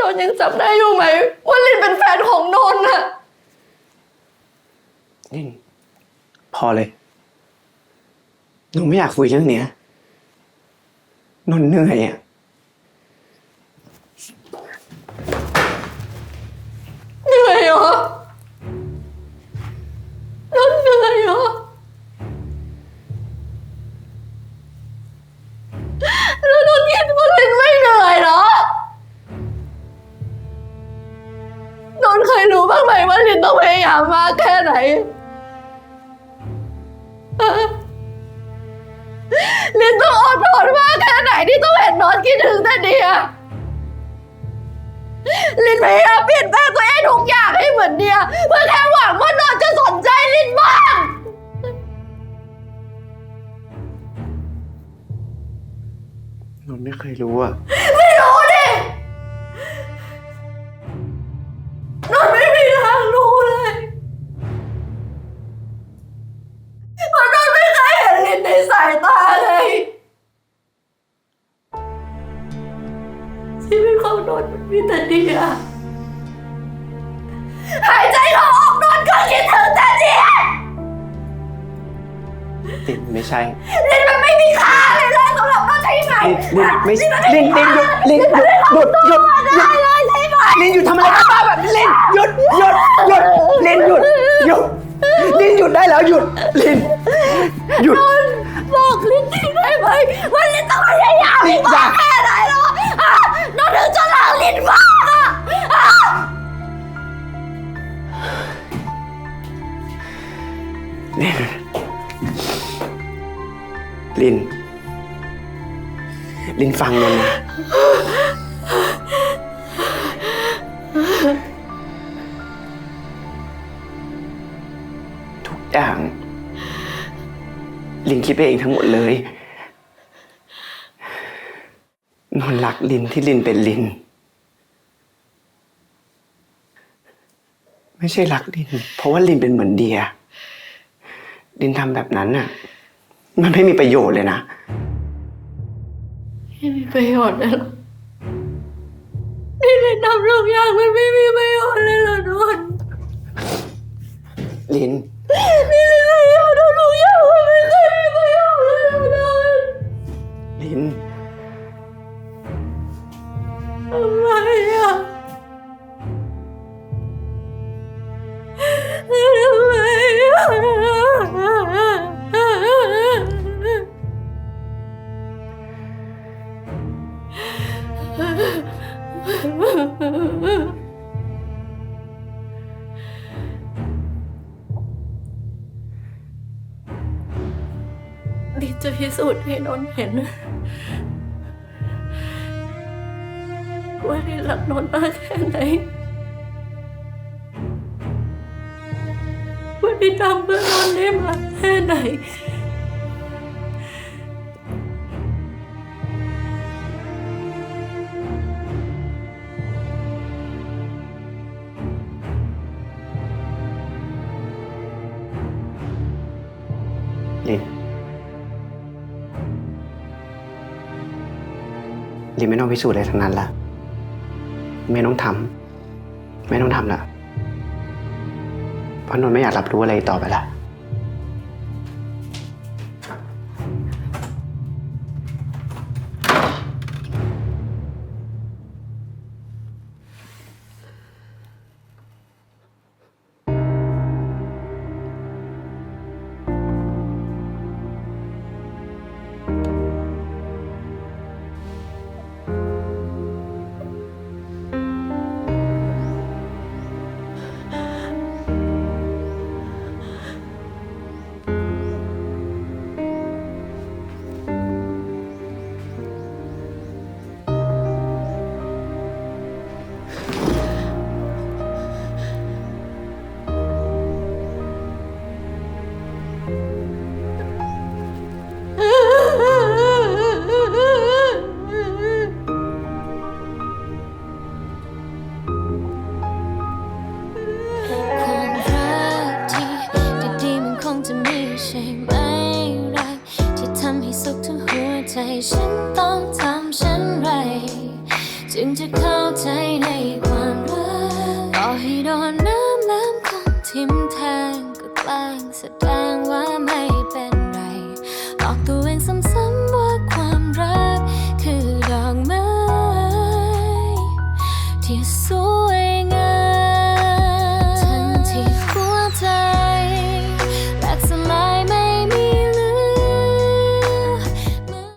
นนท์ยังจำได้อยู่ไหมว่าลินเป็นแฟนของนนท์อะลินพอเลย หนูไม่อยากคุยเรื่องเนี้ยนนท์เหนื่อยอะ เหนื่อยเหรอ เคยรู้บ้างไหมว่าลินต้องพยายามมากแค่ไหนลินต้องอดทนมากแค่ไหนที่ต้องเห็นนอนคิดถึงแต่เดียลินพยายามเปลี่ยนแปลงตัวเองทุกอย่างให้เหมือนเดียเพื่อแค่หวังว่านอนจะสนใจลินบ้างนนท์ไม่เคยรู้อะ ชีวิตของนอนมันมีแต่เดียหายใจเขาออกนอนก็คิดถึงแต่เดียลินไม่ใช่ลินมันไม่มีค่าเลยนะสำหรับนอนใช่ไหมลินลินไม่ใช่ลินลินหยุดลินหยุดหยุดหยุดหยุดได้เลยใช่ไหมลินหยุดทำอะไรกันบ้าแบบนี้ลินหยุดหยุดหยุดลินหยุดหยุดลินหยุดได้แล้วหยุดลินหยุดบอกลินจริงได้ไหมว่าลินต้องพยายาม ลิน ลินฟังนนท์นะทุกอย่าง ลินคิดไปเองทั้งหมดเลย นนท์รักลินที่ลินเป็นลิน ไม่ใช่รักลิน เพราะว่าลินเป็นเหมือนเดีย ลินทำแบบนั้นน่ะ มันไม่มีประโยชน์เลยนะ ไม่มีประโยชน์เลยหรอนี่ลินทำทุกอย่างมันไม่มีประโยชน์เลยเหรอนนท์ลิน นี่ลินพยายามทำทุกอย่างมันไม่เคยมีประโยชน์เลยเหรอนนท์ลิน ทำไม จะพิสูจน์ให้นนท์เห็น ว่าลินรักนนท์มากแค่ไหนว่าลินทำเพื่อนนท์ได้มากแค่ไหนลิน ดิไม่ต้องพิสูจน์อะไรทั้งนั้นละไม่ต้องทำไม่ต้องทำละเพราะนนไม่อยากรับรู้อะไรอี ใจฉันต้องทำฉันไร จึงจะเข้าใจในความรักต่อให้โดนน้ำน้ำของทิมแทงก็แกล้งแสดงว่าไม่เป็นไรหลอกตัวเองซ้ำๆว่าความรักคือดอกไม้ที่สวย